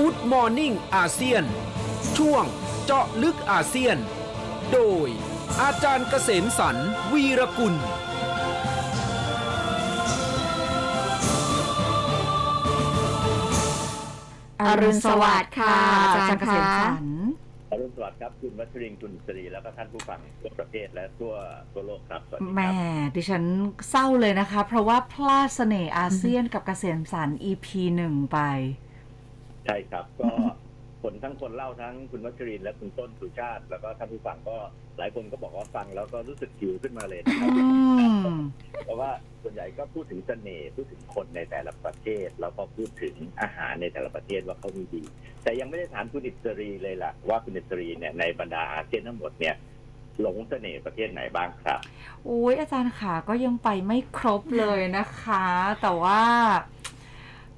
Good Morning อาเซียน ช่วงเจาะลึกอาเซียน โดย อาจารย์เกษมสรรวีรกุล อรุณสวัสดิ์ค่ะ อาจารย์เกษมสันอรุณสวัสดิ์ครับ คุณวัชรินทร์คุณสรีแล้วก็ท่านผู้ฟังทั่วประเทศและทั่วทั่วโลกครับสวัสดีแหคม่รับดิฉันเศร้าเลยนะคะ เพราะว่าพลาดเสน่ห์อาเซียนกับเกษมสัน EP หนึ่งไป ใช่ครับ ก็คนทั้งคนเล่าทั้งคุณวัชรินทร์และคุณต้นสุชาติ แล้วก็ท่านผู้ฟังก็หลายคนก็บอกว่าฟังแล้วก็รู้สึกหิวขึ้นมาเลยนะครับ อืม เพราะว่าส่วนใหญ่ก็พูดถึงเสน่ห์พูดถึงคนในแต่ละประเทศ แล้วก็พูดถึงอาหารในแต่ละประเทศว่าเขามีดี แต่ยังไม่ได้ถามคุณอิสรีเลยล่ะ ว่าคุณอิสรีเนี่ยในบรรดาอาเซียนทั้งหมดเนี่ยหลงเสน่ห์ประเทศไหนบ้างครับโอ้ยอาจารย์ค่ะก็ยังไปไม่ครบเลยนะคะ แต่ว่า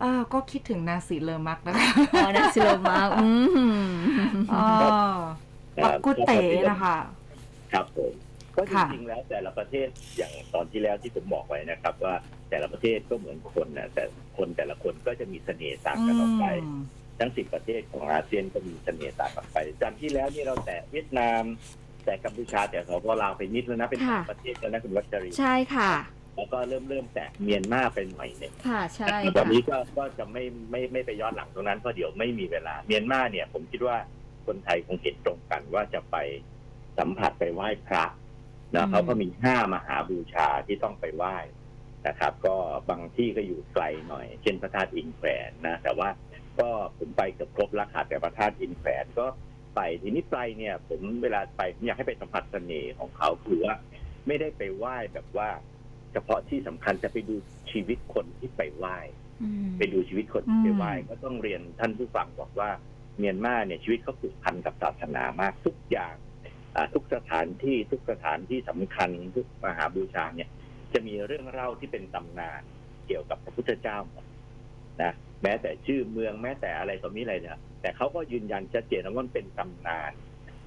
เออก็คิดถึงนาซีเลอมักนะคะอ๋อนะซิโลมาอืมอ๋อปักกุเต๋นะคะครับผมก็จค่ะริงๆแล้วแต่ละประเทศอย่างตอนที่แล้วที่ผมบอกไว้นะครับ ว่าแต่ละประเทศก็เหมือนคนนะแต่คนแต่ละคนก็จะมีเสน่ห์ต่างกันออกไปอืมทั้งสิบประเทศของอาเซียนก็มีเสน่ห์ต่างกันไปจำที่แล้วนี่เราแต่เวียดนาม แต่กัมพูชาแต่สปปลาวไปนิดแล้วนะเป็นค่ะประเทศแล้วนะคุณวัชรีใช่ค่ะ แล้วก็เริ่มเริ่มแต่เมียนมาเป็นหน่อยหนึ่งค่ะใช่ตอนค่ะนี้ก็ก็จะไม่ไม่ไม่ไปย้อนหลังตรงนั้นเพราะเดี๋ยวไม่มีเวลาเมียนมาเนี่ย ผมคิดว่าคนไทยคงเห็นตรงกันว่าจะไปสัมผัสไปไหว้พระอืนะมเขาก็มีห้ามหาบูชาที่ต้องไปไหว้นะครับ ก็บางที่ก็อยู่ไกลหน่อย เช่นพระธาตุอินแขวนนะ แต่ว่าก็ผมไปเกือบครบแล้วค่ะแต่พระธาตุอินแขวนก็ไปทีนี้ไปเนี่ย ผมเวลาไปผมอยากให้ไปสัมผัสเสน่ห์ของเขาคือว่าไม่ได้ไปไหว้แบบว่า เฉพาะที่สำคัญจะไปดูชีวิตคนที่ไปไหว้อืมไปดูชีวิตคนที่ไปไหว้อืมก็ต้องเรียนท่านผู้ฟังบอกว่าเมียนมาเนี่ยชีวิตเขาผูกพันกับศาสนามากทุกอย่างอ่าทุกสถานที่ทุกสถานที่สำคัญทุกมหาบูชาเนี่ย จะมีเรื่องเล่าที่เป็นตำนานเกี่ยวกับพระพุทธเจ้าหมดนะแม้แต่ชื่อเมืองแม้แต่อะไรต่อมีอะไรเนี่ยแต่เขาก็ยืนยันชัดเจนว่ามันเป็นตำนาน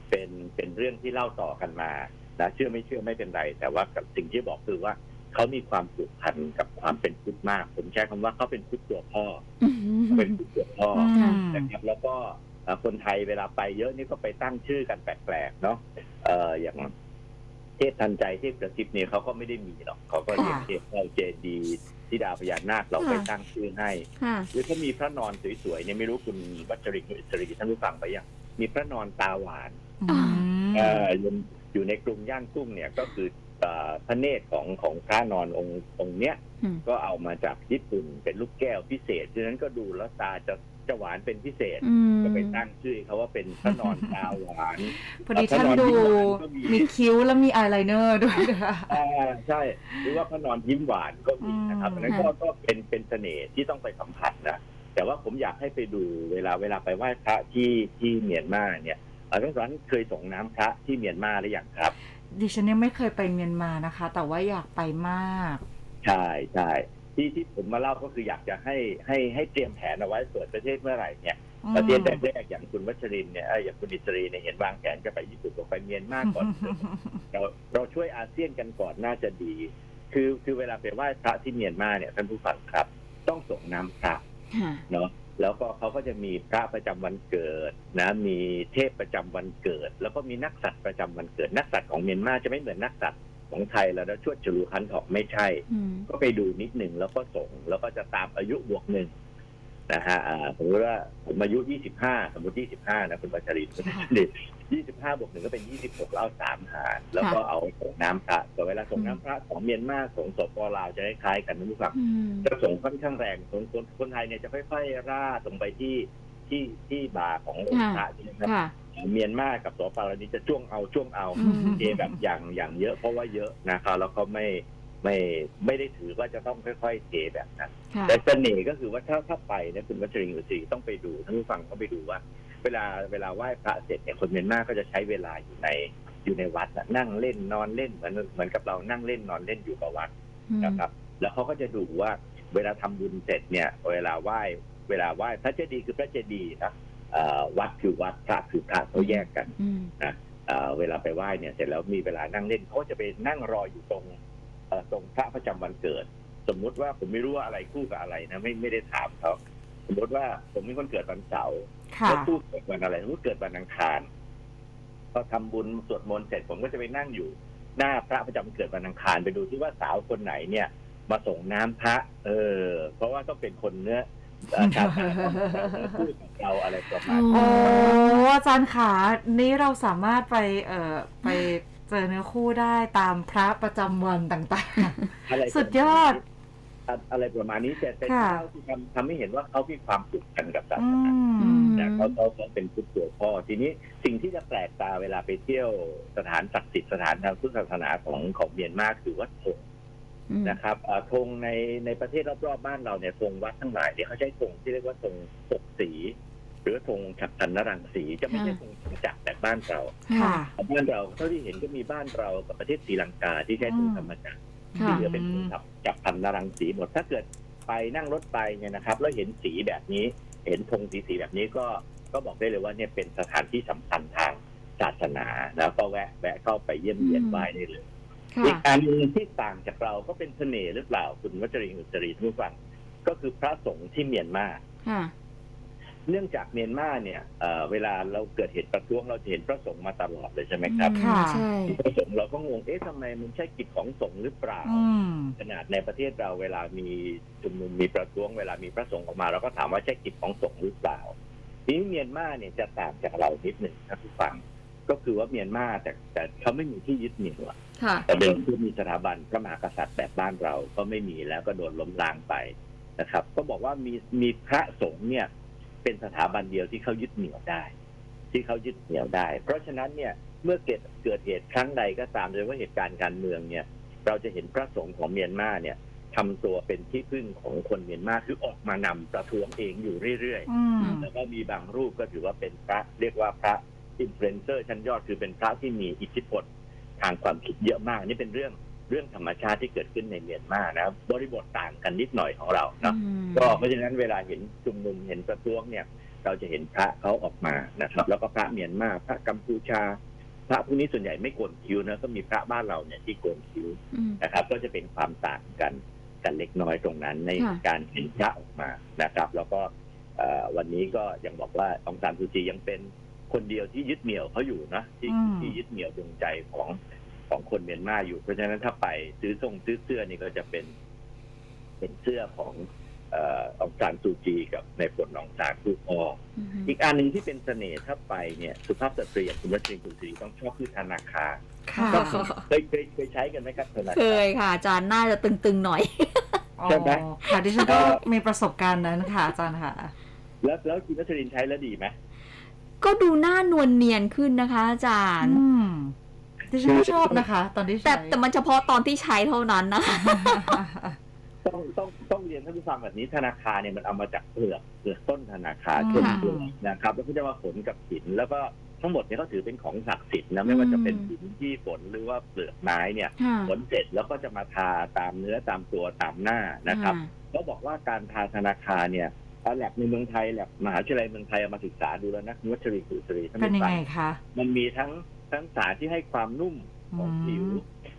เป็นเป็นเรื่องที่เล่าต่อกันมานะเชื่อไม่เชื่อไม่เป็นไร แต่ว่ากับสิ่งที่บอกคือว่า เขามีความผูกพันกับความเป็นพุทธมาก ผมใช้คำว่าเขาเป็นพุทธตัวพ่ออืมเป็นพุทธตัวพ่ออืมนะครับแล้วก็เอ่อคนไทยเวลาไปเยอะนี่ก็ไปตั้งชื่อกันแปลกๆเนาะเอ่ออย่างเทพทันใจเทพกระซิบเนี่ยเขาก็ไม่ได้มีหรอกเขาก็เรียกค่ะเทพเราเจดีที่ดาวพญานาคเราไปตั้งชื่อให้ค่ะหรือถ้ามีพระนอนสวยๆเนี่ยไม่รู้คุณวัชรินทร์คุณอิสรีท่านผู้ฟังไปยังมีพระนอนตาหวานอืมเอ่ออยู่อยู่ในกรุงย่างกุ้งเนี่ยก็คือเอ่อ พระเนตรของของพระนอนองค์องค์เนี้ยอืมก็เอามาจากญี่ปุ่นเป็นลูกแก้วพิเศษฉะนั้นก็ดูแล้วตาจะจะหวานเป็นพิเศษอืมก็ไปตั้งชื่อเขาว่าเป็นพระนอนตาหวานพอดีท่านดูมีคิ้วแล้วมีอายไลเนอร์ด้วยนะคะอ่าใช่หรือว่าพระนอนยิ้มหวานก็มีนะครับอืมอันนั้นก็ก็เป็นเป็นเสน่ห์ที่ต้องไปสัมผัสนะแต่ว่าผมอยากให้ไปดูเวลาเวลาไปไหว้พระที่ที่เมียนมาเนี่ยอาจารย์สอนเคยส่งน้ำพระที่เมียนมาหรือยังครับ ดิฉันยังไม่เคยไปเมียนมานะคะ แต่ว่าอยากไปมาก ใช่ใช่ที่ที่ผมมาเล่าก็คืออยากจะให้ให้ให้เตรียมแผนเอาไว้เปิดประเทศเมื่อไหร่เนี่ยประเทศแรกๆอย่างคุณวัชรินทร์เนี่ยเอ้ยอย่างคุณอิสรีเนี่ยเห็นวางแผนจะไปญี่ปุ่นก็ไปเมียนมาก่อน เราเราช่วยอาเซียนกันก่อนน่าจะดี คือคือเวลาไปไหว้พระที่เมียนมาเนี่ยท่านผู้ฟังครับ ต้องส่งน้ำพระค่ะเนาะ แล้วก็เขาก็จะมีพระประจำวันเกิดนะ มีเทพประจำวันเกิด แล้วก็มีนักสัตว์ประจำวันเกิด นักสัตว์ของเมียนมาจะไม่เหมือนนักสัตว์ของไทยแล้วนะชวดฉลูคันออกไม่ใช่อืมก็ไปดูนิดหนึ่งแล้วก็ส่ง แล้วก็จะตามอายุบวกหนึ่ง นะฮะอ่าสมมติว่าผมอายุ 25 สมมติ 25 นะคุณปัชรินค่ะเด็ก25บวกหนึ่งก็เป็น26แล้วเอาสามหารแล้วก็เอาส่งน้ำพระแต่เวลาส่งน้ำพระของเมียนมาส่งสปลาวจะคล้ายๆกันนะทุกท่านอืมจะส่งค่อนข้างแรงคนคนคนไทยเนี่ยจะค่อยๆราดลงไปที่ที่ที่บาขององค์พระใช่ไหมครับค่ะเมียนมากับสปลาวนี่จะช่วงเอาช่วงเอาอืมเทแบบอย่างอย่างเยอะเพราะว่าเยอะนะครับแล้วเขาไม่ ไม่ไม่ได้ถือว่าจะต้องค่อย ๆเทแบบนั้นค่ะ แต่เสน่ห์ก็คือว่าถ้าถ้าไปเนี่ยคุณวัชรินทร์อุตรีต้องไปดูท่านผู้ฟังก็ไปดูว่า เวลาเวลาไหว้พระเสร็จเนี่ยคนเมียนมาก็จะใช้เวลาอยู่ในอยู่ในวัดน่ะนั่งเล่นนอนเล่นเหมือนเหมือนกับเรานั่งเล่นนอนเล่นอยู่กับวัดอืมนะครับแล้วเขาก็จะดูว่าเวลาทำบุญเสร็จเนี่ย เวลาไหว้เวลาไหว้พระเจดีย์คือพระเจดีย์นะเอ่อวัดคือวัดพระคือพระเขาแยกกันอืม เอ่อเวลาไปไหว้เนี่ยเสร็จแล้วมีเวลานั่งเล่นเขาก็จะไปนั่งรออยู่ตรง เอ่อตรงพระประจำวันเกิด สมมุติว่าผมไม่รู้ว่าอะไรคู่กับอะไรนะไม่ไม่ได้ถามเขาสมมติว่าผมมีคนเกิดวันเสาร์ค่ะแล้วตู้เกิดวันอะไรสมมติเกิดวันอังคารพอทำบุญสวดมนต์เสร็จผมก็จะไปนั่งอยู่ หน้าพระประจำเกิดวันอังคารไปดูที่ว่าสาวคนไหนเนี่ย มาส่งน้ำพระ เออ เพราะว่าต้องเป็นคนเนื้อเอ่อชาวต่างชาติพูดกับเราอะไรประมาณโอ้นี้อาจารย์ขานี้เราสามารถไป เอ่อไป เจอเนื้อคู่ได้ตามพระประจำวันต่าง อะไรสุดยอดอะอะไรประมาณนี้แต่เป็นค่ะเท่าที่ทำทำให้เห็นว่าเขามีความผูกพันกับศาๆอืสนามแต่เขาเขาเขาเป็นพุทธตัวพ่อ ทีนี้สิ่งที่จะแปลกตาเวลาไปเที่ยวสถานศักดิ์สิทธิ์สถานทางพุทธศาสนาของของเมียนมาคือวัดธงอืมนะครับอ่าธงในในประเทศรอบๆบ้านเราเนี่ยธงวัดทั้งหลายเนี่ยเขาใช้ธงที่เรียกว่าธงปกสี หรือธงฉับพันนรังสีจะไม่ใช่ธงจักรแบบบ้านเราค่ะ บ้านเราเท่าที่เห็นก็มีบ้านเรากับประเทศศรีลังกาที่ใช้ธงธรรมจักรค่ะ ที่เหลือเป็นธงจับจับพันนรังสีหมดถ้าเกิดไปนั่งรถไปเนี่ยนะครับ แล้วเห็นสีแบบนี้ เห็นธงสีสีแบบนี้ก็ก็บอกได้เลยว่าเนี่ยเป็นสถานที่สำคัญทางศาสนาแล้วก็แวะแวะเข้าไปเยี่ยมเยียนไหว้ได้เลย ค่ะ อีกอันหนึงที่ต่างจากเราก็เป็นเสน่ห์หรือเปล่าคุณวัชรินทร์อุตรีทุกฟังก็คือพระสงฆ์ที่เมียนมาค่ะ เนื่องจากเมียนมาเนี่ยเอ่อเวลาเราเกิดเหตุประท้วงเราจะเห็นพระสงฆ์มาตลอดเลยใช่ไหมครับค่ะ ใช่พระสงฆ์เราก็งงเอ๊ะทำไมมันใช่กิจของสงฆ์หรือเปล่า อืม ขนาดในประเทศเราเวลามีชุมนุมมีประท้วงเวลามีพระสงฆ์ออกมาเราก็ถามว่าใช่กิจของสงฆ์หรือเปล่าทีนี้เมียนมาเนี่ยจะต่างจากเรานิดหนึ่งครับทุกฟังก็คือว่าเมียนมาแต่แต่เขาไม่มีที่ยึดเหนี่ยวอะค่ะ แต่เดิมที่มีสถาบันพระมหากษัตริย์แบบบ้านเราก็ไม่มีแล้วก็โดนล้มล้างไปนะครับ ก็บอกว่ามีมีพระสงฆ์เนี่ย เป็นสถาบันเดียวที่เขายึดเหนี่ยวได้ ที่เขายึดเหนี่ยวได้ เพราะฉะนั้นเนี่ยเมื่อเกิดเกิดเหตุครั้งใดก็ตามโดยเฉพาะเหตุการณ์การเมืองเนี่ย เราจะเห็นพระสงฆ์ของเมียนมาเนี่ยทำตัวเป็นที่พึ่งของคนเมียนมาคือออกมานำประท้วงเองอยู่เรื่อยอืมๆแล้วก็มีบางรูปก็ถือว่าเป็นพระเรียกว่าพระอินฟลูเอนเซอร์ชั้นยอดคือเป็นพระที่มีอิทธิพลทางความคิดเยอะมากนี่เป็นเรื่อง เรื่องธรรมชาติที่เกิดขึ้นในเมียนมานะบริบทต่างกันนิดหน่อยของเราเนาะอืมก็เพราะฉะนั้นเวลาเห็นชุมนุมเห็นประท้วงเนี่ย เราจะเห็นพระเขาออกมานะครับ แล้วก็พระเมียนมาพระกัมพูชา พระพวกนี้ส่วนใหญ่ไม่โกนคิ้วนะก็มีพระบ้านเราเนี่ยที่โกนคิ้วอืมนะครับ ก็จะเป็นความต่างกันกันเล็กน้อยตรงนั้นในค่ะการเห็นพระออกมานะครับ แล้วก็เอ่อวันนี้ก็ยังบอกว่าองซานซูจียังเป็นคนเดียวที่ยึดเหนี่ยวเขาอยู่นะที่อืมที่ยึดเหนี่ยวดวงใจของ ของคนเมียนมาอยู่ เพราะฉะนั้นถ้าไปซื้อส่งซื้อเสื้อนี่ก็จะเป็น เป็นเสื้อของเอ่อองซานซูจีกับในผลองซานผู้พ่ออืมอีกอันหนึ่งที่เป็นเสน่ห์ถ้าไปเนี่ยสุภาพสตรีอย่างคุณวัชรินทร์คุณศรีต้องชอบคือธนาคารค่ะเคยเคยเคยใช้กันไหมครับธนาเคคารยค่ะ อาจารย์น่าจะตึงๆหน่อยอ๋อใช่ไหมค่ะดิฉันก็มีประสบการณ์นั้นค่ะอาจารย์ค่ะ แล้วแล้วคุณวัชรินทร์ใช้แล้วดีไหมก็ดูหน้านวลเนียนขึ้นนะคะอาจารย์อืม ดิฉันก็ชอบนะคะ ตอนที่แต่ใช้แต่มันเฉพาะตอนที่ใช้เท่านั้นนะคะต้องต้องต้องเรียนท่านผู้ฟังแบบนี้ธนาคารเนี่ยมันเอามาจากเปลือกเปลือกต้นธนาคารอืมต้นเปลือกนะครับแล้วก็จะมาฝนกับหิน แล้วก็ทั้งหมดเนี่ยเขาถือเป็นของศักดิ์สิทธิ์นะไม่ว่าจะเป็นหินที่ฝนหรือว่าเปลือกไม้เนี่ยค่ะฝนเสร็จแล้วก็จะมาทาตามเนื้อตามตัวตามหน้านะครับเขาบอกว่าการทาธนาคารเนี่ยแลบในเมืองไทยแลบมหาวิทยาลัยเมืองไทยเอามาศึกษาดูแล้วนะคุณวัชรีกุศรีท่านเป็นผู้ยังฟังไงคะ มันมีทั้ง ทั้งสารที่ให้ความนุ่มของอืมผิว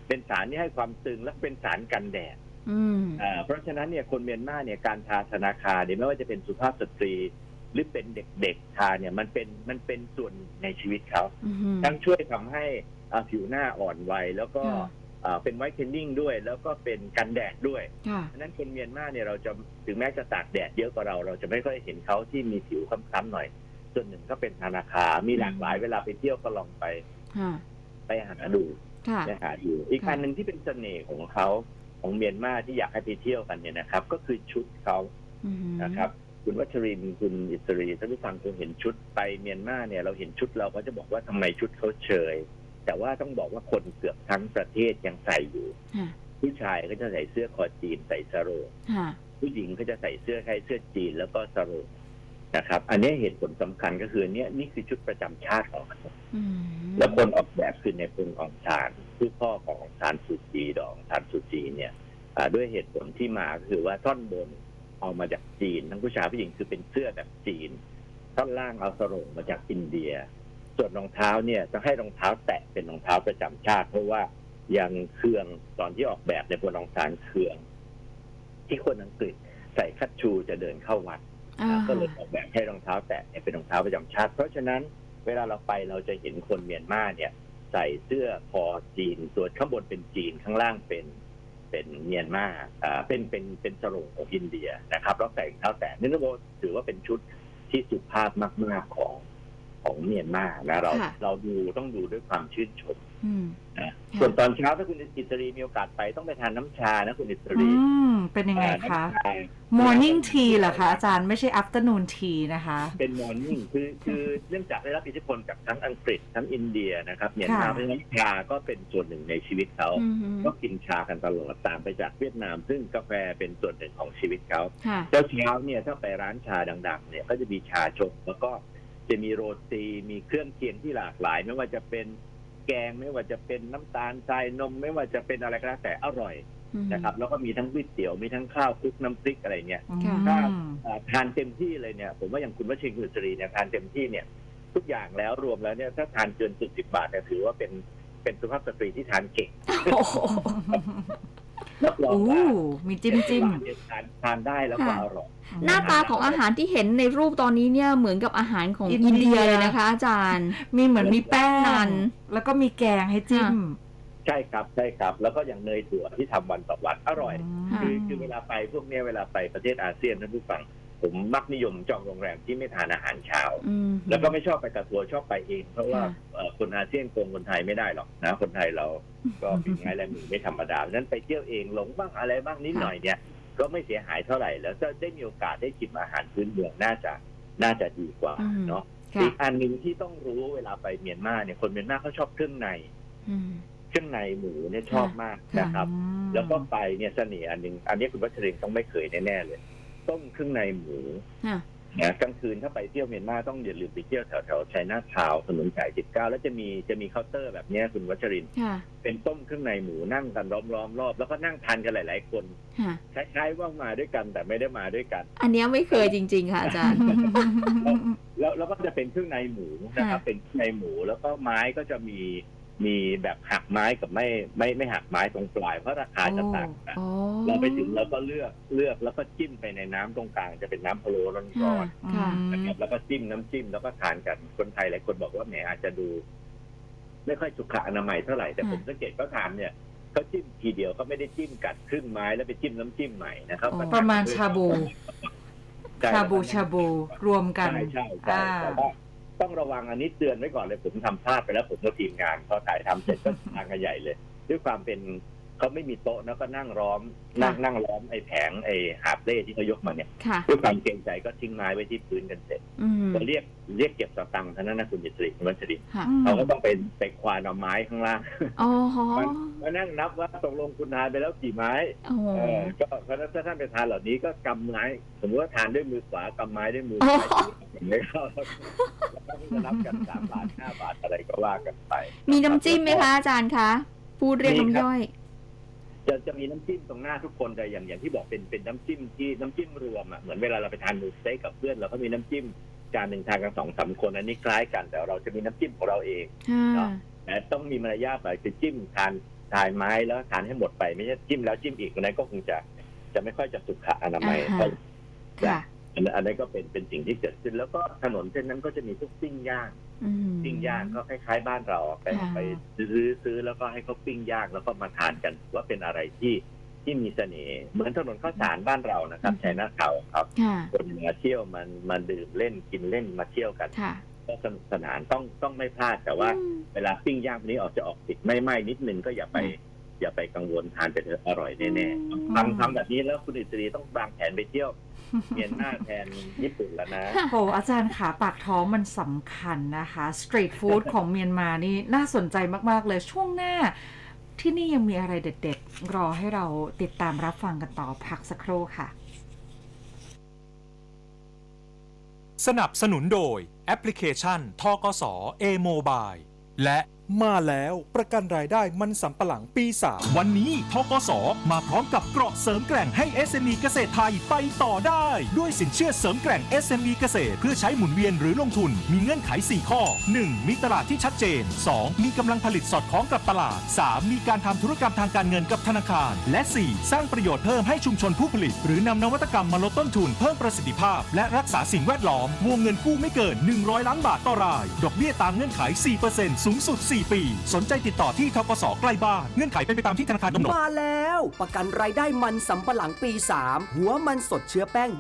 เป็นสารที่ให้ความตึงและเป็นสารกันแดดอืมอ่าเพราะฉะนั้นเนี่ยคนเมียนมาเนี่ยการทาธนาคารเนี่ยไม่ว่าจะเป็นสุภาพสตรี หรือเป็นเด็กๆทาเนี่ยมันเป็นมันเป็นส่วนหนึ่งในชีวิตเขาอืมทั้งช่วยทำให้อ่าผิวหน้าอ่อนวัยแล้วก็ค่ะอ่าเป็นไวท์เทนนิ่งด้วย แล้วก็เป็นกันแดดด้วยค่ะเพราะฉะนั้นคนเมียนมาเนี่ยเราจะถึงแม้จะตากแดดเยอะกว่าเราเราจะไม่ค่อยเห็นเขาที่มีผิวคล้ำๆหน่อย ส่วนหนึ่งก็เป็นธนาคารมีหลากหลายเวลาไปเที่ยวก็ลองไป ค่ะ ไปหาดูค่ะ ไปหาดูอีกค่ะ อันหนึ่งที่เป็นเสน่ห์ของเขาของเมียนมาที่อยากให้ไปเที่ยวกันเนี่ยนะครับ ก็คือชุดเขาอืมนะครับ คุณวัชรินทร์คุณอิสรีท่านผู้ฟังคงเห็นชุดไปเมียนมาเนี่ยเราเห็นชุดเราก็จะบอกว่าทำไมชุดเขาเชย แต่ว่าต้องบอกว่าคนเกือบทั้งประเทศยังใส่อยู่ ค่ะ ผู้ชายก็จะใส่เสื้อคอจีนใส่สโรง ค่ะ ผู้หญิงก็จะใส่เสื้อคล้ายเสื้อจีนแล้วก็สโรง นะครับ อันนี้เหตุผลสำคัญก็คือเนี่ยนี่คือชุดประจำชาติของเขาอืมแล้วคนออกแบบคือในพลองซานคือพ่อขององซานสุจีดองซานสุจีเนี่ยอ่าด้วยเหตุผลที่มาก็คือว่าท่อนบนเอามาจากจีน ทั้งผู้ชายผู้หญิงคือเป็นเสื้อแบบจีน ท่อนล่างเอาสโรงมาจากอินเดีย ส่วนรองเท้าเนี่ยจะให้รองเท้าแตะเป็นรองเท้าประจำชาติ เพราะว่ายังเครื่องตอนที่ออกแบบในพลองซานเครื่อง ที่คนอังกฤษใส่คัตชูจะเดินเข้าวัด อ่าก็เลยออกแบบให้รองเท้าแตะเนี่ยเป็นรองเท้าประจำชาติ เพราะฉะนั้นเวลาเราไปเราจะเห็นคนเมียนมาเนี่ยใส่เสื้อคอจีนส่วนข้างบนเป็นจีนข้างล่างเป็นเป็นเมียนมาอ่าเป็นเป็นเป็นสรงของอินเดียนะครับแล้วใส่รองเท้าแตะนี่นโบถือว่าเป็นชุดที่สุภาพมากๆของของเมียนมานะเราค่ะเราดูต้องดูด้วยความชื่นชมอืมนะค่ะ ส่วนตอนเช้าถ้าคุณอิสรีมีโอกาสไปต้องไปทานน้ำชานะคุณอิสอืรีมเป็นยังไงคะอ่าน้ำชา morning tea เหรอคะอาจารย์ไม่ใช่ afternoon tea นะคะ เป็นมอร์นิ่งคือคือเนื่องจากได้รับอิทธิพลจากทั้งอังกฤษทั้งอินเดียนะครับเมียนมาค่ะเพราะฉะนั้นชาก็เป็นส่วนหนึ่งในชีวิตเขาอืมก็กินชากันตลอดตามไปจากเวียดนาม ซึ่งกาแฟเป็นส่วนหนึ่งของชีวิตเขาค่ะเช้าเช้าๆเนี่ยถ้าไปร้านชาดัง ๆ เนี่ยก็จะมีชาชงแล้วก็จะมีโรตีมีเครื่องเคียงที่หลากหลาย ไม่ว่าจะเป็น แกงไม่ว่าจะเป็นน้ำตาลทรายนม ไม่ว่าจะเป็นอะไรก็แล้วแต่อร่อยนะครับแล้วก็มีทั้งก๋วยเตี๋ยวมีทั้งข้าวคลุกน้ำพริกอะไรเงี้ยค่ะอืมอ่าทานเต็มที่เลยเนี่ยผมว่าอย่างคุณวชิงคุณสรีเนี่ยทานเต็มที่เนี่ย ทุกอย่างแล้วรวมแล้วเนี่ยถ้าทานเกินสุดสิบบาทเนี่ยถือว่าเป็นเป็นสุภาพสตรีที่ทานเก่ง โอ้โห รับรองโอ้ว่ามีจิ้มจิ้มเจ็ดสิบบาทเนี่ยทานทานได้แล้วก็ค่ะ อร่อย หน้าตาของอาหารที่เห็นในรูปตอนนี้เนี่ยเหมือนกับอาหารของอินเดียอินเดียเลยนะคะ อาจารย์ มีเหมือนมีแป้นังน แล้วก็มีแกงให้จิ้มใช่ครับใช่ครับ แล้วก็อย่างเนยถั่วที่ทำวันต่อวันอร่อยค่ะคือคือเวลาไปพวกเนี้ยเวลาไปประเทศอาเซียนท่านผู้ฟัง ผมมักนิยมจองโรงแรมที่ไม่ทานอาหารเช้า อืม แล้วก็ไม่ชอบไปกับทัวร์ชอบไปเอง เพราะว่าค่ะ เอ่อคนอาเซียนโกงคนไทยไม่ได้หรอกนะ คนไทยเราก็ปีไงและมือไม่ธรรมดาเพราะฉะนั้นไปเที่ยวเองหลงบ้างอะไรบ้างนิดหน่อยเนี่ย ก็ไม่เสียหายเท่าไหร่ แล้วก็ได้มีโอกาสได้ชิมอาหารพื้นเมืองน่าจะน่าจะดีกว่าอืม เนาะค่ะอีกอันหนึ่งที่ต้องรู้เวลาไปเมียนมาเนี่ยคนเมียนมาเขาชอบเครื่องใน อืม เครื่องในหมูเนี่ยชอบมากนะครับอืมแล้วก็ไปเนี่ยเสน่ห์อันหนึ่งอันนี้คุณวัชรินทร์ต้องไม่เคยแน่ๆเลย ต้มเครื่องในหมูค่ะ นะกลางคืนถ้าไปเที่ยวเมียนมาต้องอย่าลืมไปเที่ยวแถวแถวๆชัยนาทาวน์ถนนสายสิบเก้าแล้วจะมีจะมีเคาน์เตอร์แบบเนี้ยคุณวัชรินทร์ค่ะ เป็นต้มเครื่องในหมูนั่งกันล้อมๆรอบแล้วก็นั่งทานกันหลาย ๆ คนค่ะ คล้ายๆว่ามาด้วยกันแต่ไม่ได้มาด้วยกัน อันเนี้ยไม่เคยจริง ๆ ค่ะอาจารย์ แล้วแล้วก็จะเป็นเครื่องในหมูนะครับ ค่ะ เป็นเครื่องในหมูแล้วก็ไม้ก็จะมี มีแบบหักไม้กับไม่ไม่ไม่หักไม้ตรงปลายเพราะราคาจะต่างกันโอ้เราไปถึงเราก็เลือกเลือกแล้วก็จิ้มไปในน้ำตรงกลางจะเป็นน้ำพะโล้ร้ค่ะอนค่ะ ๆนะครับแล้วก็จิ้มน้ำจิ้มแล้วก็ทานกันคนไทยหลายคนบอกว่าแหมอาจจะดู ไม่ค่อยสุขอนามัยเท่าไหร่แต่ค่ะผมสังเกตเขาทานเนี่ยเขาจิ้มทีเดียวเขาไม่ได้จิ้มกัดครึ่งไม้แล้วไปจิ้มน้ำจิ้มใหม่นะครับอ๋อ ประมาณชาบู ใช่ชาบู ชาบู รวมกัน ใช่ใช่ใช่อ่า แต่ว่า ต้องระวังอันนี้เตือนไว้ก่อนเลยผมทำพลาดไปแล้วผมก็ทีมงานพอถ่ายทำเสร็จก็ทางกันใหญ่เลย ด้วยความเป็น เขาไม่มีโต๊ะแล้วก็นั่งล้อม นั่งนั่งล้อมไอ้แผงไอ้หาบเล่ที่เขายกมาเนี่ยค่ะ ด้วยความเกรงใจก็ทิ้งไม้ไว้ที่พื้นกันเสร็จอืมก็เรียกเรียกเก็บสตังค์เท่านั้นนะคุณจิตริคุณวัชรินทร์ค่ะเขาก็ต้องไปไปควานเอาไม้ข้างล่างอ๋อโหมานั่งนับว่าตกลงคุณทานไปแล้วกี่ไม้ โอ้โห เออก็เพราะฉะนั้นถ้าท่านไปทานเหล่านี้ก็กำไม้สมมติว่าทานด้วยมือขวากำไม้ด้วยมือโอ้ซ้ายอย่างนี้ก็แล้วก็จะนับกันสามบาทห้าบาทอะไรก็ว่ากันไปมีน้ำจิ้มไหมคะอาจารย์คะ พูดเรียกน้ำย่อย จะจะมีน้ำจิ้มตรงหน้าทุกคนแต่อย่างอย่างที่บอกเป็นเป็นน้ำจิ้มที่น้ำจิ้มรวมอะเหมือนเวลาเราไปทานหมูสเต็กกับเพื่อนเราก็มีน้ำจิ้มจานหนึ่งทานกันสองสามคนอันนี้คล้ายกันแต่เราจะมีน้ำจิ้มของเราเอง ค่ะแต่ต้องมีมารยาทหน่อยคือจิ้มทานทานไม้แล้วทานให้หมดไปไม่ใช่จิ้มแล้วจิ้มอีกอันนั้นก็คงจะจะไม่ค่อยจะสุขอนามัยอ่าฮะ เท่า ค่ะ อันนั้นอันนั้นก็เป็นเป็นสิ่งที่เกิดขึ้น แล้วก็ถนนเส้นนั้นก็จะมีพวกปิ้งย่างอืม ปิ้งย่างก็คล้ายๆ บ้านเราไปค่ะ ไปซื้อซื้อแล้วก็ให้เขาปิ้งย่างแล้วก็มาทานกันว่าเป็นอะไรที่ที่มีเสน่ห์เหมือนถนนข้าวสารบ้านเรานะครับชัยนาทเขาครับ ค่ะ คนมาเที่ยวมันมาดื่มเล่นกินเล่นมาเที่ยวกัน ค่ะก็สนุกสนานต้องต้องไม่พลาดแต่ว่า อืม เวลาปิ้งย่างพวกนี้ออกจะออกติดไม่ไหม้นิดนึงก็อย่าไป อย่าไปกังวลทานไปเถอะอร่อยแน่อืมๆทำทำแบบนี้แล้วคุณอิสรีต้องวางแผนไปเที่ยว เมียนมาแทนญี่ปุ่นแล้วนะโหอาจารย์ขาปากท้องมันสำคัญนะคะสตรีทฟู้ดของเมียนมานี่น่าสนใจมากๆเลยช่วงหน้า ที่นี่ยังมีอะไรเด็ด ๆ รอให้เราติดตามรับฟังกันต่อพักสักครู่ค่ะ สนับสนุนโดยแอปพลิเคชันทกส A-Mobile และมาแล้วประกันรายได้มันสำปะหลังปี 3 วันนี้ทกสมาพร้อมกับเกราะเสริมแกร่งให้ SME เกษตรไทยไปต่อได้ ด้วยสินเชื่อเสริมแกร่ง SME เกษตร เพื่อใช้หมุนเวียนหรือลงทุน มีเงื่อนไข 4 ข้อ 1. มีตลาดที่ชัดเจน 2. มีกำลังผลิตสอดคล้องกับตลาด 3. มีการทำธุรกรรมทางการเงินกับธนาคาร และ 4. สร้างประโยชน์เพิ่มให้ชุมชนผู้ผลิต หรือนำนวัตกรรมมาลดต้นทุนเพิ่มประสิทธิภาพ และรักษาสิ่งแวดล้อมวงเงินกู้ไม่เกิน 100 ล้านบาทต่อราย ดอกเบี้ยตามเงื่อนไข 4%สูงสุด4 ปี สนใจติดต่อที่ทกสใกล้บ้านเงื่อนไขเป็นไปตามที่ธนาคารกำหนด มาแล้ว ประกันรายได้มันสำปะหลังปี 3 หัวมันสดเชื้อแป้ง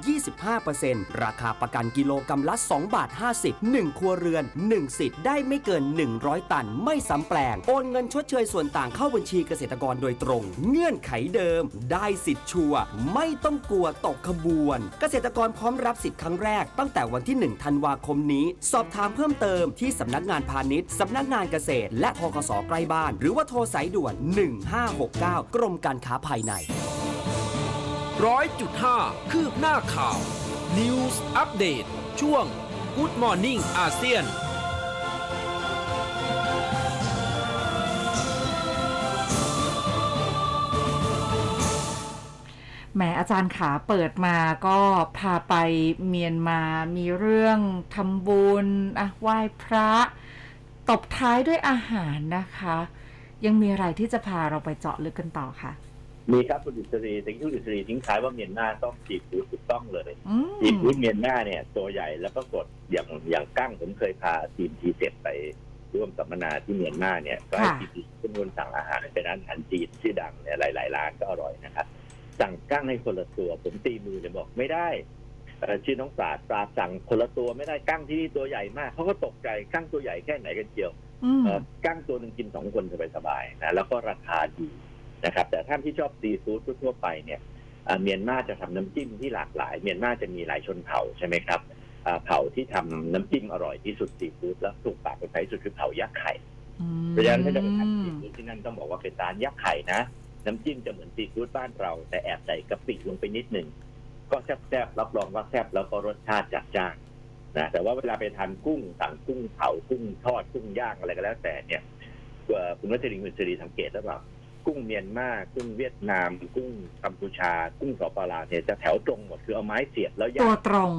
25%ราคาประกันกิโลกรรัมละ2บาท50 1 ครัวเรือน 1 สิทธิ์ได้ไม่เกิน 100 ตัน ไม่ซ้ำแปลง โอนเงินชดเชยส่วนต่างเข้าบัญชีเกษตรกรโดยตรง เงื่อนไขเดิม ได้สิทธิ์ชัวร์ไม่ต้องกลัวตกขบวน เกษตรกรพร้อมรับสิทธิ์ครั้งแรก ตั้งแต่วันที่1ธันวาคมนี้ สอบถามเพิ่มเติมที่สำนักงานพาณิชย์สำนักงานเกษตรและทกสใกล้บ้าน หรือว่าโทรสายด่วน 1569 กรมการค้าภายในร้อยจุดห้าคืบหน้าข่าว News Update ช่วง Good Morning อาเซียนแหมอาจารย์ขาเปิดมาก็พาไปเมียนมามีเรื่องทำบุญอะไหว้พระ ตบท้ายด้วยอาหารนะคะ ยังมีอะไรที่จะพาเราไปเจาะลึกกันต่อคะมีครับคุณอิสรีแต่คุณอิสรีทิ้งท้ายว่าเมียนมาต้องซีฟู้ดถูกต้องเลยอืมซีฟู้ดเมียนมาเนี่ย ตัวใหญ่แล้วก็กดอย่างอย่างกั้งผมเคยพาทีมทีเสร็จไปร่วมสัมมนาที่เมียนมาเนี่ยก็ให้ทีทีเป็นคนสั่งอาหารเป็นร้านอาหารจีนชื่อดังเนี่ยหลายๆร้านก็อร่อยนะครับสั่งกั้งให้คนละตัวผมตีมือเลยบอกไม่ได้เอ่อ ชื่อน้องปราดปราดสั่งคนละตัวไม่ได้กั้งที่นี่ตัวใหญ่มากเขาก็ตกใจกั้งตัวใหญ่แค่ไหนกันเจียวอืมเอ่อกั้งตัวหนึ่งกินสองคนสบายๆนะแล้วก็ราคาดีนะครับ แต่ท่านที่ชอบซีฟู้ดทั่วๆไปเนี่ยอ่าเมียนมาจะทำน้ำจิ้มที่หลากหลาย เมียนมาจะมีหลายชนเผ่าใช่ไหมครับอ่าเผ่าที่ทำน้ำจิ้มอร่อยที่สุดซีฟู้ดแล้วถูกปากคนไทยที่สุดคือเผ่ายักษ์ไข่เพราะฉะนั้นถ้าจะไปทานซีฟู้ดที่นั่นต้องบอกว่าเป็นร้านยักษ์ไข่นะ น้ำจิ้มจะเหมือนซีฟู้ดบ้านเรา แต่แอบใส่กะปิลงไปนิดหนึ่ง ก็แซ่บๆรับรองว่าแซ่บแล้วก็รสชาติจัดจ้านนะแต่ว่าเวลาไปทานกุ้งสั่งกุ้งเผากุ้งทอดกุ้งย่างอะไรก็แล้วแต่เนี่ยเอ่อคุณวัชรินทร์คุณสิริสังเกตหรือเปล่ากุ้งเมียนมากุ้งเวียดนาม กุ้งกัมพูชา กุ้งสปปลาวเนี่ยจะแถวตรงหมดคือเอาไม้เสียบแล้วย่างตัวตรง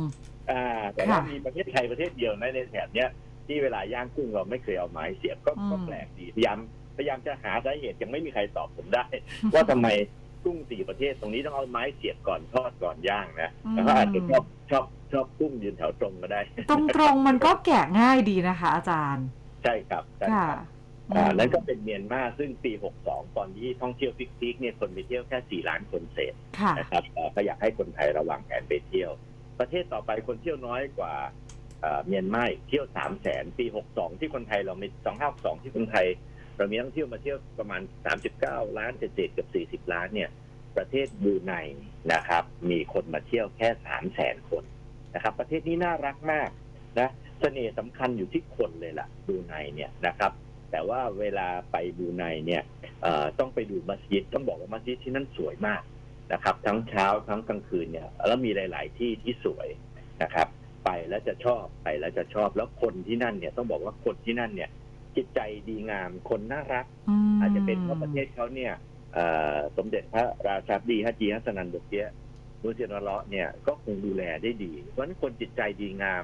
อ่า แต่ว่าค่ะมีประเทศไทยประเทศเดียวในะในแถบเนี้ยที่เวลาย่างกุ้งเราไม่เคยเอาไม้เสียบก็อืมก็แปลกดีพยายามพยายามจะหาสาเหตุยังไม่มีใครตอบผมได้ ว่าทำไม กุ้งสี่ประเทศตรงนี้ต้องเอาไม้เสียบก่อนทอดก่อนย่างนะแล้วก็อาจจะชอบชอบชอบกุ้งยืนแถวตรงก็ได้ตรงตรงๆมันก็แกะง่ายดีนะคะ อาจารย์ใช่ครับใช่ค่ะครับอ่านั่นก็เป็นเมียนมาซึ่งปี 62 ตอนที่ท่องเที่ยวพิกๆเนี่ยคนไปเที่ยวแค่4ล้านคนเศษ ค่ะ นะครับเอ่อก็อยากให้คนไทยระวังแผนไปเที่ยว ประเทศต่อไปคนเที่ยวน้อยกว่าเอ่อเมียนมาอีกเที่ยวสามแสนปีหกสองที่คนไทยเรามีสองห้าสองที่คนไทย เรามีนักท่องเที่ยวมาเที่ยวประมาณสามสิบเก้าล้านเศษเกับสี่สิบล้านเนี่ย ประเทศบรูไนนะครับ มีคนมาเที่ยวแค่สามแสนคนนะครับ ประเทศนี้น่ารักมากนะเสน่ห์สำคัญอยู่ที่คนเลยล่ะบรูไนเนี่ยนะครับ แต่ว่าเวลาไปบรูไนเนี่ยต้องไปดูมัสยิดต้องบอกว่ามัสยิดที่นั่นสวยมากนะครับ ทั้งเช้าทั้งกลางคืนเนี่ยแล้วมีหลาย ๆ ที่ที่สวยนะครับ ไปแล้วจะชอบไปแล้วจะชอบแล้วคนที่นั่นเนี่ยต้องบอกว่าคนที่นั่นเนี่ย จิตใจดีงามคนน่ารัก มอาจจะเป็นเพราะประเทศเขาเนี่ยเอ่อสมเด็จพระราชาธิบดีฮัจจีฮัสนันบกเกียมุสลิมละเนี่ยก็คงดูแลได้ดี เพราะฉะนั้นคนจิตใจดีงาม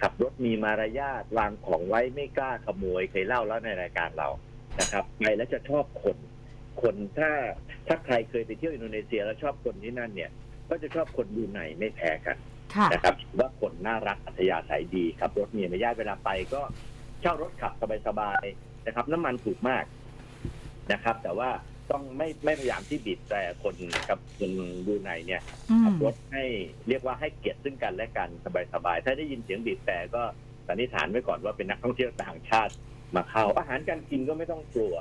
ขับรถมีมารยาทวางของไว้ไม่กล้าขโมยเคยเล่าแล้วในรายการเรานะครับไปแล้วจะชอบคน คนถ้าถ้าใครเคยไปเที่ยวอินโดนีเซียแล้วชอบคนที่นั่นเนี่ย ก็จะชอบคนดูไหนไม่แพ้กัน ค่ะ นะครับว่าคนน่ารักอัธยาศัยดีขับรถมีมารยาทเวลาไปก็ เช่ารถขับสบายๆนะครับ น้ำมันถูกมากนะครับ แต่ว่าต้องไม่ไม่พยายามที่บีบแต่คนกับคนดูไหนเนี่ยอืขัมบรถให้เรียกว่าให้เกียรติซึ่งกันและกันสบายๆถ้าได้ยินเสียงบีบแต่ก็สันนิษฐานไว้ก่อนว่าเป็นนักท่องเที่ยวต่างชาติมาเข้า อาหารการกินก็ไม่ต้องกลัว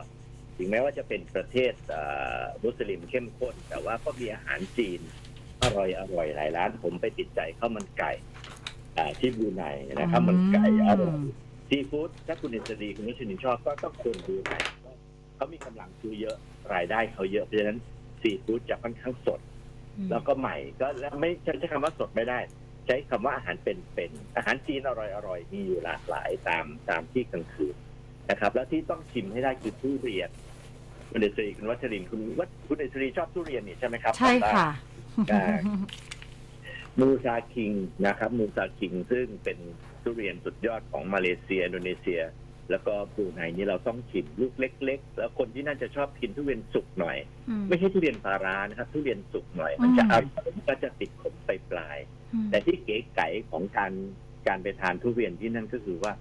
ถึงแม้ว่าจะเป็นประเทศเอ่อมุสลิมเข้มข้น แต่ว่าก็มีอาหารจีนอร่อยอร่อยหลายร้าน ผมไปติดใจข้าวมันไก่อ่าที่บรูไนนะครับ มันไก่อร่อย ซีฟู้ดถ้าคุณอิสรีคุณนิชนินชอบก็ต้องควรบรูไนเขามีกำลังซื้อเยอะรายได้เขาเยอะเพราะฉะนั้นซีฟู้ดจะค่อนข้างสด แล้วก็ใหม่ก็แล้วไม่ใช้ใช้คำว่าสดไม่ได้ ใช้คำว่าอาหารเป็นๆอาหารจีนอร่อยอร่อยมีอยู่หลากหลายตามตามที่กลางคืนนะครับ แล้วที่ต้องชิมให้ได้คือทุเรียนคุณเดชรีคุณวัชรินทร์คุณวัชคุณเดชรีชอบทุเรียนนี่ใช่ไหมครับ ใช่ค่ะได้มูซาคิงนะครับ มูซาคิงซึ่งเป็น ทุเรียนสุดยอดของมาเลเซีย อินโดนีเซีย แล้วก็บรูไนนี่เราต้องชิมลูกเล็ก ๆ แล้วคนที่น่าจะชอบกินทุเรียนสุกหน่อย อืม ไม่ใช่ทุเรียนปลาร้านะครับทุเรียนสุกหน่อย มันจะอืมอร่อยมันก็จะติดขมไปปลายๆอืมแต่ที่เก๋ไก๋ของการการไปทานทุเรียนที่นั่นก็คือว่า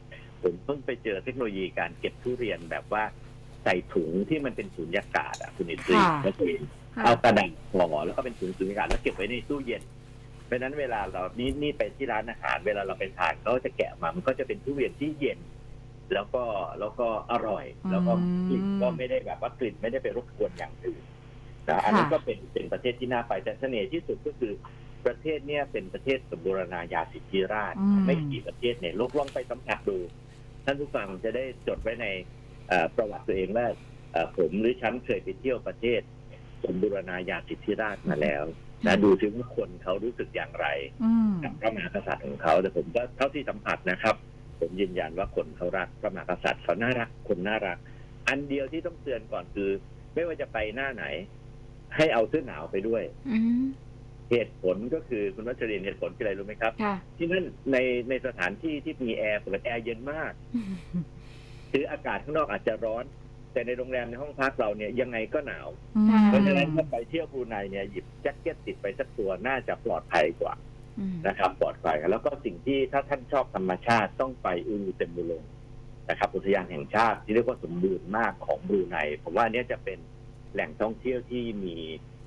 ผมเพิ่งไปเจอเทคโนโลยีการเก็บทุเรียนแบบว่าใส่ถุงที่มันเป็นสุญญากาศอะคุณอินทรีค่ะก็คือค่ะเอากระดาษห่อแล้วก็เป็นถุงสุญญากาศแล้วเก็บไว้ในตู้เย็น เพราะฉะนั้นเวลาเรานี่นี่ไปที่ร้านอาหาร เวลาเราไปทานเขาจะแกะมามันก็จะเป็นทุเรียนที่เย็น แล้วก็แล้วก็อร่อย แล้วก็กลิ่นก็ไม่ได้แบบว่ากลิ่นไม่ได้ไปรบกวนอย่างอื่นนะอันนี้นก็เป็นเป็นประเทศที่น่าไปแต่เสน่ห์ที่สุดก็คือประเทศเนี่ยเป็นประเทศสมบูรณาญาสิทธิราชย์อืม ไม่กี่ประเทศในโลกลองไปสัมผัสดู ท่านผู้ฟังจะได้จดไว้ในเอ่อประวัติตัวเองว่าเอ่อผมหรือฉันเคยไปเที่ยวประเทศ สมบูรณาญาสิทธิราชย์มาแล้ว นะดูซิว่าคนเขารู้สึกอย่างไรอืมกับพระมหากษัตริย์ของเขาแต่ผมก็เท่าที่สัมผัสนะครับ ผมยืนยันว่าคนเขารักพระมหากษัตริย์เขาน่ารักคนน่ารัก อันเดียวที่ต้องเตือนก่อนคือ ไม่ว่าจะไปหน้าไหน ให้เอาเสื้อหนาวไปด้วยอืมเหตุผลก็คือคุณวัชรินทร์เหตุผลคืออะไรรู้ไหมครับค่ะที่นั่นในในสถานที่ที่มีแอร์เปิดแอร์เย็นมาก คืออากาศข้างนอกอาจจะร้อน แต่ในโรงแรมในห้องพักเราเนี่ยยังไงก็หนาวอืมเพราะฉะนั้นถ้าไปเที่ยวบรูไนเนี่ยหยิบแจ็คเก็ตติดไปสักตัวน่าจะปลอดภัยกว่าอืมนะครับ ปลอดภัยแล้วก็สิ่งที่ถ้าท่านชอบธรรมชาติต้องไปอูรูเต็มบูลงนะครับ อุทยานแห่งชาติที่เรียกว่าสมบูรณ์มากของบรูไนผมว่าอันเนี้ยจะเป็นแหล่งท่องเที่ยวที่มี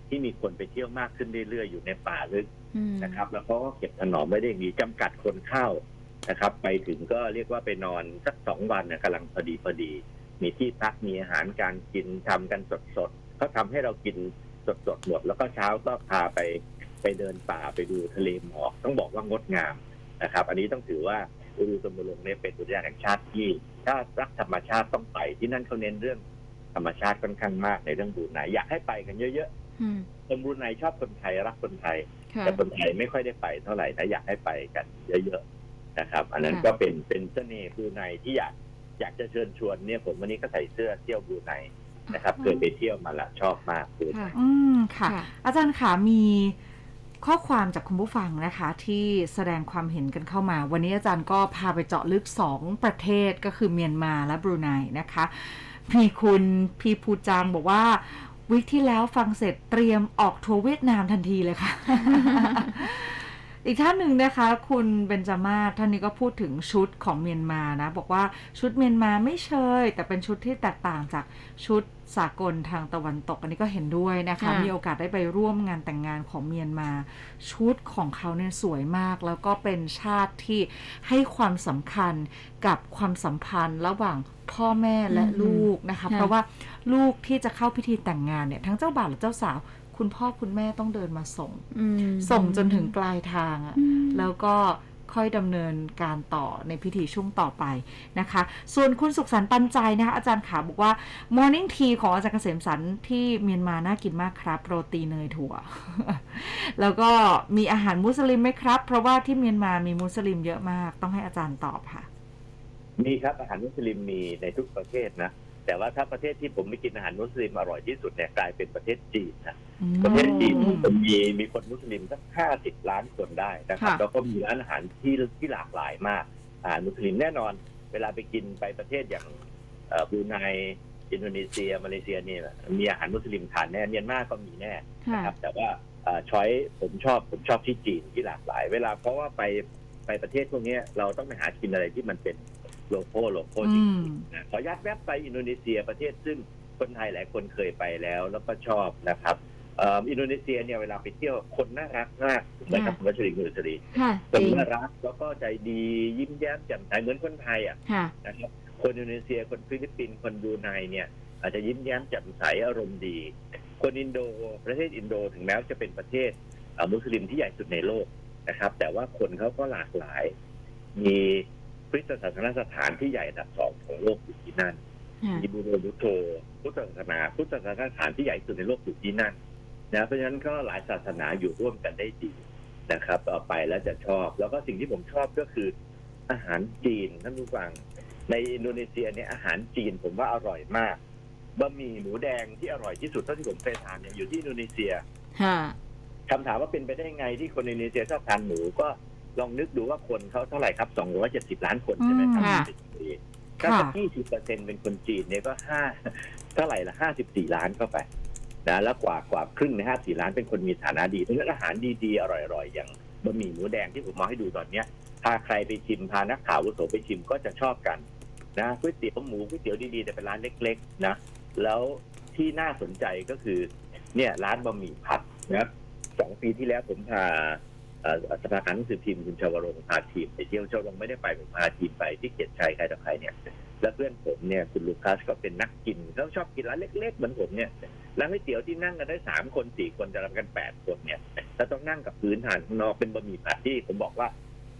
ที่มีคนไปเที่ยวมากขึ้นเรื่อยๆอยู่ในป่าลึกอืมนะครับ แล้วเขาก็เก็บถนอมไว้ได้อย่างดีจำกัดคนเข้านะครับ ไปถึงก็เรียกว่าไปนอนสักสองวันนะกำลังพอดีพอดี มีที่พักมีอาหารการกินทำกันสดสดๆเขาทำให้เรากินสดสดๆหมด แล้วก็เช้าก็พาไปไปเดินป่าไปดูทะเลหมอก ต้องบอกว่างดงามนะครับ อันนี้ต้องถือว่าอุรุสมบูรณ์เนี่ยเป็นอุทยานแห่งชาติที่ถ้ารักธรรมชาติต้องไปที่นั่นเขาเน้นเรื่องธรรมชาติค่อนข้างมากในเรื่องบรูไนอยากให้ไปกันเยอะอืมๆคนบรูไนชอบคนไทยรักคนไทยค่ะแต่คนไทยไม่ค่อยได้ไปเท่าไหร่นะอยากให้ไปกันเยอะๆนะครับ อันนั้นค่ะก็เป็นเป็นเสน่ห์บรูไนที่อยาก อยากจะเชิญชวนเนี่ยผมวันนี้ก็ใส่เสื้อเที่ยวบรูไนนะครับ เคยไปเที่ยวมาละชอบมากบรูไนค่ะอืมค่ะค่ะ อาจารย์ขามีข้อความจากคุณผู้ฟังนะคะ ที่แสดงความเห็นกันเข้ามา วันนี้อาจารย์ก็พาไปเจาะลึก 2 ประเทศก็คือเมียนมาและบรูไนนะคะมีคุณพีภูจางบอกว่าวิกที่แล้วฟังเสร็จเตรียมออกทัวร์เวียดนามทันทีเลยค่ะ อีกท่านหนึ่งนะคะคุณเบนจามาศท่านนี้ก็พูดถึงชุดของเมียนมานะบอกว่าชุดเมียนมาไม่เชย แต่เป็นชุดที่แตกต่างจากชุดสากลทางตะวันตกอันนี้ก็เห็นด้วยนะคะ ค่ะ มีโอกาสได้ไปร่วมงานแต่งงานของเมียนมา ชุดของเขาเนี่ยสวยมาก แล้วก็เป็นชาติที่ให้ความสำคัญกับความสัมพันธ์ระหว่างพ่อแม่และอืมลูกนะคะ ค่ะ เพราะว่าลูกที่จะเข้าพิธีแต่งงานเนี่ยทั้งเจ้าบ่าวและเจ้าสาว คุณพ่อคุณแม่ต้องเดินมาส่งอืมส่งจนถึงปลายทางอะอืมแล้วก็ค่อยดำเนินการต่อในพิธีช่วงต่อไปนะคะ ส่วนคุณสุขสันต์ปันใจนะคะอาจารย์ขาบอกว่า Morning Tea ของอาจารย์เกษมสันต์ที่เมียนมาน่ากินมากครับโรตีเนยถั่ว แล้วก็มีอาหารมุสลิมไหมครับ เพราะว่าที่เมียนมามีมุสลิมเยอะมาก ต้องให้อาจารย์ตอบค่ะ มีครับอาหารมุสลิมมีในทุกประเทศนะ แต่ว่าถ้าประเทศที่ผมไม่กินอาหารมุสลิมอร่อยที่สุดเนี่ยกลายเป็นประเทศจีนนะประเทศจีนอืมผมมีมีคนมุสลิมสักห้าสิบล้านคนได้นะครับค่ะแล้วก็มีร้านอาหารที่ที่หลากหลายมากอาหารมุสลิมแน่นอน เวลาไปกินไปประเทศอย่างเอ่อบรูไนอินโดนีเซีย มาเลเซียเนี่ยมีอาหารมุสลิมทานแน่เมียนมาก็มีแน่ ค่ะ นะครับแต่ว่าช้อยผมชอบผมชอบที่จีนที่หลากหลาย เวลาเพราะว่าไปไปประเทศพวกเนี้ยเราต้องไปหากินอะไรที่มันเป็น โลโก้โลโก้จริงอืมๆนะขออนุญาตแวบไปอินโดนีเซียประเทศซึ่งคนไทยหลายคนเคยไปแล้วแล้วก็ชอบนะครับเอ่ออินโดนีเซียเนี่ยเวลาไปเที่ยวคนน่ารักมากนะครับคุณวัชรินทร์คุณอุตรีค่ะคจนริงน่ารักแล้วก็ใจดียิ้มแย้มแจ่มใสเหมือนคนไทยอะค่ะนะครับคนอินโดนีเซียคนฟิลิปปินส์คนบรูไนเนี่ยอาจจะยิ้มแย้มแจ่มใสอารมณ์ดี คนอินโดประเทศอินโดถึงแม้ว่าจะเป็นประเทศเอ่อมุสลิมที่ใหญ่สุดในโลกนะครับ แต่ว่าคนเขาก็หลากหลาย มีค ริสตศาสนสถานที่ใหญ่อันดับสองของโลกอยู่ที่นั่นค่ะมีบูโรบุโตพุทธศาสนาพุทธศาสนสถานที่ใหญ่สุดในโลกอยู่ที่นั่นนะเพราะฉะนั้นก็หลายศาสนาอยู่ร่วมกันได้ดีนะครับเอาไปแล้วจะชอบ แล้วก็สิ่งที่ผมชอบก็คืออาหารจีนท่านผู้ฟัง ในอินโดนีเซียเนี่ยอาหารจีนผมว่าอร่อยมากบะหมี่หมูแดงที่อร่อยที่สุดเท่าที่ผมเคยทานเนี่ยอยู่ที่อินโดนีเซียค่ะคำถามว่าเป็นไปได้ไงที่คนอินโดนีเซียชอบทานหมูก็ ลองนึกดูว่าคนเขาเท่าไหร่ครับ270ล้านคนใช่ไหมครับอืมค่ะถ้าค่ะสัก20เปอร์เซ็นเป็นคนจีนเนี่ยก็ห้าเท่าไหร่ละ54ล้านเข้าไปนะแล้วกว่ากว่าครึ่งใน54ล้านเป็นคนมีฐานะดีเพราะฉะนั้นอาหารดีๆ อร่อยๆ อย่างบะหมี่หมูแดงที่ผมมาให้ดูตอนเนี้ยพาใครไปชิมพานักข่าวอาวุโสไปชิมก็จะชอบกันนะก๋วยเตี๋ยวหมูก๋วยเตี๋ยวดีๆแต่เป็นร้านเล็กๆนะแล้วที่น่าสนใจก็คือเนี่ยร้านบะหมี่ผัดนะครับสองปีที่แล้วผมพาเอ่อ สภาการหนังสือพิมพ์คุณชวรงค์พาทีมไปเที่ยวชวรงค์ไม่ได้ไปผมพาทีมไปที่เกียรติชัยใครต่อใครเนี่ยแล้วเพื่อนผมเนี่ยคุณลูคัสก็เป็นนักกินเขาชอบกินร้านเล็กๆเหมือนผมเนี่ยร้านก๋วยเตี๋ยวที่นั่งกันได้สามคนสี่คนจะรับกันแปดคนเนี่ยแล้วต้องนั่งกับพื้นทานข้างนอกเป็นบะหมี่ผัดที่ผมบอกว่า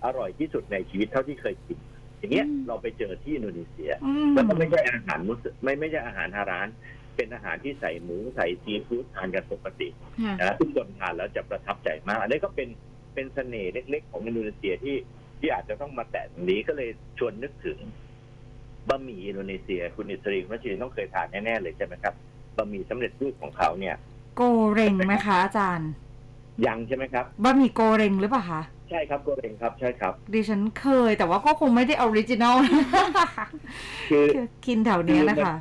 อร่อยที่สุดในชีวิตเท่าที่เคยกิน อย่างเงี้ยอืมเราไปเจอที่อินโดนีเซียอืมแล้วก็ไม่ใช่อาหารมุสไม่ไม่ใช่อาหารฮาร้าน เป็นอาหารที่ใส่หมูใส่ซีฟู้ดทานกันปกติค่ะนะทุกคนทานแล้วจะประทับใจมากอันนี้ก็เป็น เป็นเสน่ห์เล็ก ๆ ของอินโดนีเซียที่ที่อาจจะต้องมาแตะตรงนี้ก็เลยชวนนึกถึงบะหมี่อินโดนีเซีย คุณอิสรีคุณรัชรินต้องเคยทานแน่ๆเลยใช่ไหมครับบะหมี่สำเร็จรูปของเขาเนี่ย โกเร็งไหมคะอาจารย์ยังใช่ไหมครับบะหมี่โกเร็งหรือเปล่าคะใช่ครับโกเรงครับใช่ครับ ดิฉันเคย แต่ว่าก็คงไม่ได้ออริจินอลคือกินแถวเนี้ยนะคะ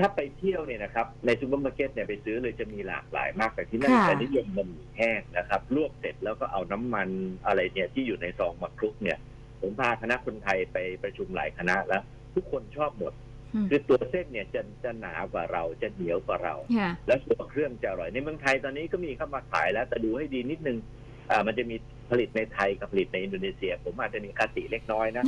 ถ้าไปเที่ยวเนี่ยนะครับในซูเปอร์มาร์เก็ตเนี่ยไปซื้อเลยจะมีหลากหลายมากแต่ที่นั่นค่ะ จะนิยมบะหมี่แห้งนะครับลวกเสร็จแล้วก็เอาน้ำมันอะไรเนี่ยที่อยู่ในซองมาคลุกเนี่ยผมพาคณะคนไทยไปประชุมหลายคณะแล้ว ทุกคนชอบหมด อืมคือตัวเส้นเนี่ยจะจะหนากว่าเราจะเหนียวกว่าเรา ค่ะ แล้วตัวเครื่องจะอร่อยในเมืองไทยตอนนี้ก็มีเข้ามาขายแล้วแต่ดูให้ดีนิดนึงอ่ามันจะมีผลิตในไทยกับผลิตในอินโดนีเซีย ผมอาจจะมีคติเล็กน้อยนะ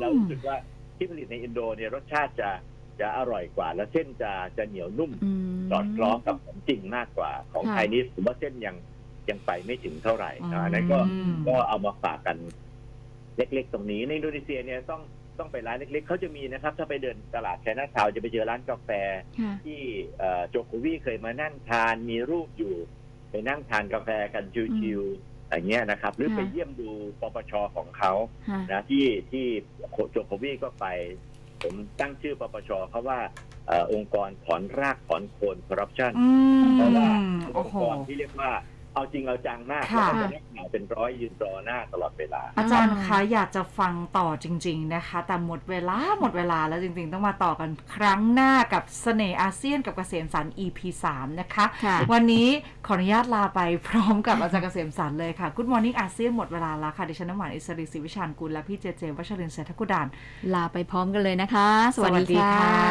เรารู้สึกว่าที่ผลิตในอินโดเนี่ยรสชาติจะ จะอร่อยกว่า แล้วเส้นจะจะเหนียวนุ่มอืมสอดคล้องกับของจริงมากกว่าของค่ะไทยนี่ผมว่าเส้นยังยังไปไม่ถึงเท่าไหร่นะอันนั้นก็อืมก็เอามาฝากกันเล็ก ๆ ตรงนี้ในอินโดนีเซียเนี่ยต้องต้องไปร้านเล็ก ๆ เขาจะมีนะครับ ถ้าไปเดินตลาดแชน่าทาวน์จะไปเจอร้านกาแฟค่ะที่เอ่อโจโควีเคยมานั่งทานมีรูปอยู่ ไปนั่งทานกาแฟกันชิวๆอย่างเงี้ยนะครับ หรือค่ะไปเยี่ยมดูปปชของเขาค่ะนะที่ที่โจโควีก็ไป ผมตั้งชื่อปปชเขาว่าเอ่อองค์กรถอนรากถอนโคนคอร์รัปชันอืเพราะว่ามเป็นโอ้องค์โหกรที่เรียกว่า เอาจริงเอาจังมากค่ะ แล้วก็จะได้ข่าวเป็นร้อยยืนรอหน้าตลอดเวลา อาจารย์อ่าคะอยากจะฟังต่อจริง ๆนะคะ แต่หมดเวลาหมดเวลาแล้วจริง ๆ ต้องมาต่อกันครั้งหน้ากับเสน่ห์อาเซียนกับเกษมสัน EP 3นะคะ ค่ะ วันนี้ขออนุญาตลาไปพร้อมกับอาจารย์เกษมสันเลยค่ะ Good Morning อาเซียนหมดเวลาแล้วค่ะ ดิฉันน้ำหวานอิสริศิวิชานกุลและพี่เจเจวัชรินทร์เศรษฐกุดาน ลาไปพร้อมกันเลยนะคะ สวัสสวัสดีดีค่ะค่ะ